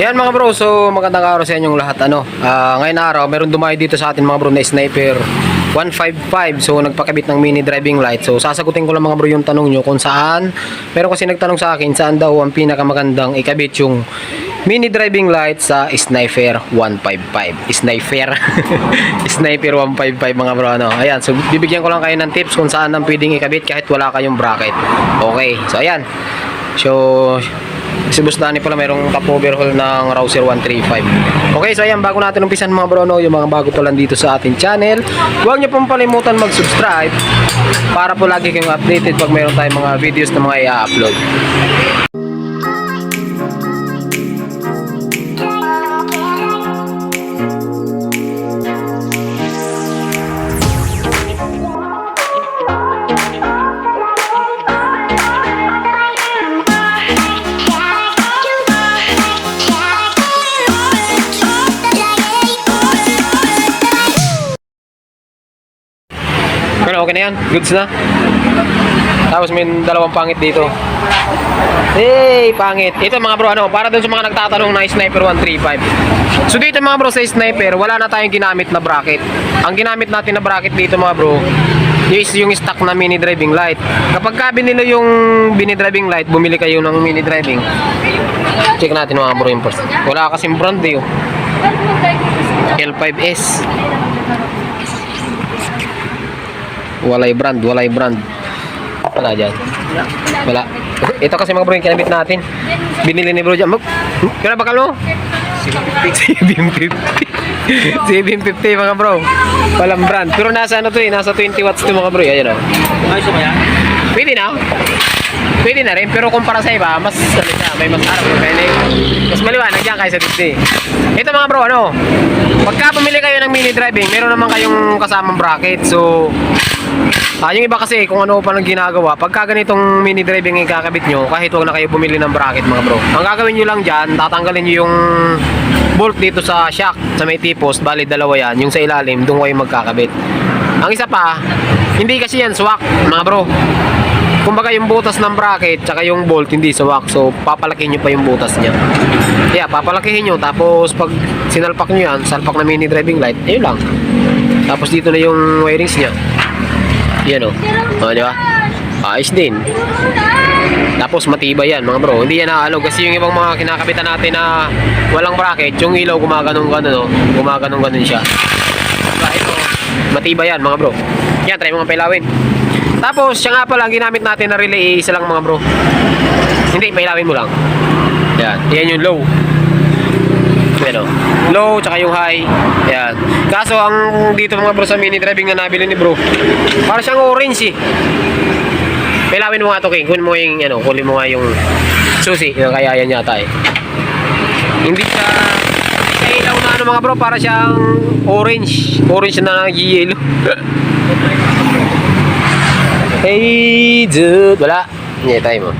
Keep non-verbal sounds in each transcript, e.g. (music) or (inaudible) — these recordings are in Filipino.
Yan mga bro, so magandang araw sa inyong lahat. Ano, ah, ngayon araw, meron dumayo dito sa atin mga bro na sniper 155. So nagpakabit ng mini driving light. So sasagutin ko lang mga bro yung tanong nyo kung saan. Meron kasi nagtanong sa akin saan daw ang pinakamagandang ikabit yung mini driving light sa sniper 155. Sniper. (laughs) sniper 155 mga bro. Ano. Ayan, so bibigyan ko lang kayo ng tips kung saan ang pwedeng ikabit kahit wala kayong bracket. Okay, so ayan. So, Si Danny pala mayroong top overhaul ng Rouser 135. Okay, so ayan, bago natin umpisan mga bro, no, yung mga bago pa lang dito sa ating channel, huwag niyo pong palimutan mag-subscribe para po lagi kayong updated pag mayroon tayong mga videos na mga i-upload. Pero okay na yan, goods na. Tapos may dalawang pangit dito. Hey, pangit. Ito mga bro, ano, para dun sa mga nagtatanong na Sniper 135. So dito mga bro sa Sniper, wala na tayong ginamit na bracket. Ang ginamit natin na bracket dito mga bro, is yung stock na mini driving light. Kapag ka binili yung mini driving light, bumili kayo ng mini driving. Check natin mga bro yung first. Wala kasing brand eh. oh. L5S. Walay brand, walay brand. Wala dyan. Wala. Ito kasi mga bro yung kinabit natin. Binili ni bro dyan. Mag... Kaya bakal mo? 750. 750 (laughs) mga bro. Walang brand. Pero nasa ano to eh, nasa 20 watts to mga bro. Ayan o. Ayos ba yan? Pwede na. Pwede na rin, pero kumpara sa iba, mas ano siya, may mas harap kaya mas maliwanag yan kaysa dito Ito mga bro, ano, pagka bumili kayo ng mini driving, meron naman kayong kasamang bracket. So, ah, yung iba kasi kung ano pa nang ginagawa, pagka ganitong mini driving yung kakabit nyo, kahit huwag na kayo bumili ng bracket mga bro. Ang gagawin nyo lang dyan, tatanggalin nyo yung bolt dito sa shock, sa may tipos, bali dalawa yan, yung sa ilalim, doon kayo magkakabit. Ang isa pa, hindi kasi yan swak, mga bro. Kumbaga yung butas ng bracket tsaka yung bolt hindi swak. So papalakihin nyo pa yung butas niya. Kaya papalakihin nyo tapos pag sinalpak nyo yan, salpak na mini driving light, ayun lang. Tapos dito na yung wirings niya. Yan o. O, di ba? Ayos din. Tapos matibay yan mga bro. Hindi yan naalog kasi yung ibang mga kinakabitan natin na walang bracket, yung ilaw gumaganong ganon o. Gumaganong ganon siya. Diba? Ito, matibay yan mga bro. Yan, try mga pailawin. Tapos, siya nga pala, ang ginamit natin na relay, isa lang mga bro. Hindi, pailawin mo lang. Yan, yan yung low. Yan o. Low, tsaka yung high. Yan. Kaso, ang dito mga bro sa mini driving na nabili ni bro, para siyang orange eh. Pailawin mo nga to, King. Kunin mo yung, ano, kunin mo nga yung susi. Kaya yan yata eh. Hindi siya ilaw na ano mga bro, para siyang orange. Orange na yellow. (laughs) hey, dude. Wala. Hindi, tayo mo.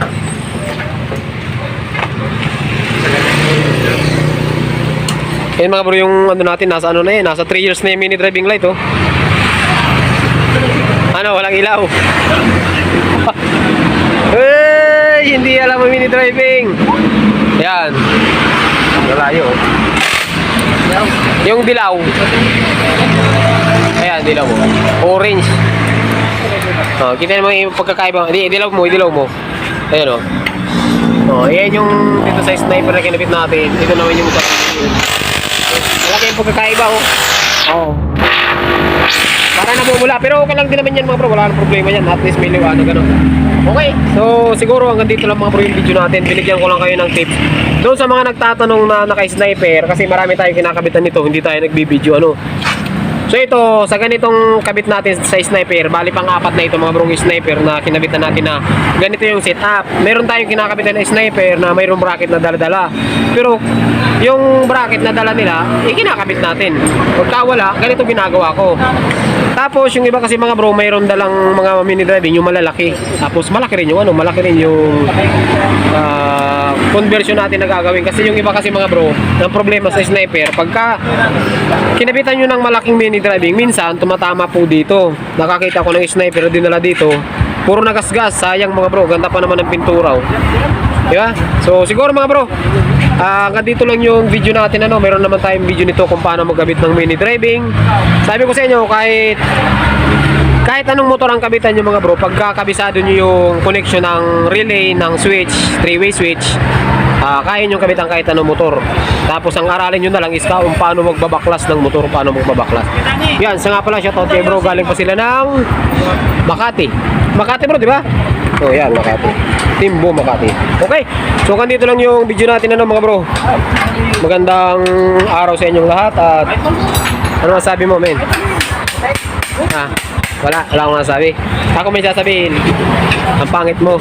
Yan mga bro, yung ano natin, nasa ano na yan, nasa 3 years na yung mini driving light, oh. Ano, walang ilaw. (laughs) Hey, hindi alam mo mini driving. Yan. Malayo. oh. Yung dilaw. Ayan, dilaw mo. Orange. Oh, kita mo yung pagkakaiba. Hindi, dilaw mo, dilaw mo. Ayan oh. Oh, ayan yung dito sa sniper na kinabit natin. Ito naman yung sa Malaki yung pagkakaiba oh. Oo. Para namumula. Pero okay lang din naman yan mga bro. Wala nang problema yan. At least may liwanag ano. Okay. So siguro hanggang dito lang mga bro yung video natin. Binigyan ko lang kayo ng tips. Doon sa mga nagtatanong na naka-sniper. Kasi marami tayong kinakabitan nito. Hindi tayo nagbibideo ano. So ito, sa ganitong kabit natin sa sniper, bali pang apat na ito mga brong sniper na kinabitan natin na ganito yung setup. Meron tayong kinakabitan na sniper na mayroong bracket na dala-dala. Pero yung bracket na dala nila, eh kinakabit natin. Pagka wala, ganito ginagawa ko. Tapos yung iba kasi mga bro, mayroon dalang mga mini driving yung malalaki. Tapos malaki rin yung ano, malaki rin yung ah, conversion natin na gagawin. Kasi yung iba kasi mga bro, ang problema sa sniper, pagka kinabitan nyo ng malaking mini driving, minsan tumatama po dito. Nakakita ko ng sniper dinala dito. Puro nagasgas, sayang mga bro, ganda pa naman ng pintura. Oh. Di ba? So siguro mga bro, hanggang dito lang yung video natin ano. Meron naman tayong video nito kung paano magkabit ng mini driving. Sabi ko sa inyo, kahit kahit anong motor ang kabitan nyo mga bro, pagka kabisado nyo yung connection ng relay, ng switch, three-way switch, ah kaya nyo kabitan kahit anong motor. Tapos ang aralin nyo na lang is kung paano magbabaklas ng motor, paano magbabaklas. Yan, sa nga pala shoutout kay bro, galing pa sila ng Makati. Makati bro, di ba? Oh, yan, Makati. Timbo Makati. Okay, so hanggang dito lang yung video natin ano mga bro. Magandang araw sa inyong lahat at ano masabi mo, men? Ha? Wala, wala akong masasabi. Ako may sasabihin. Ang pangit mo.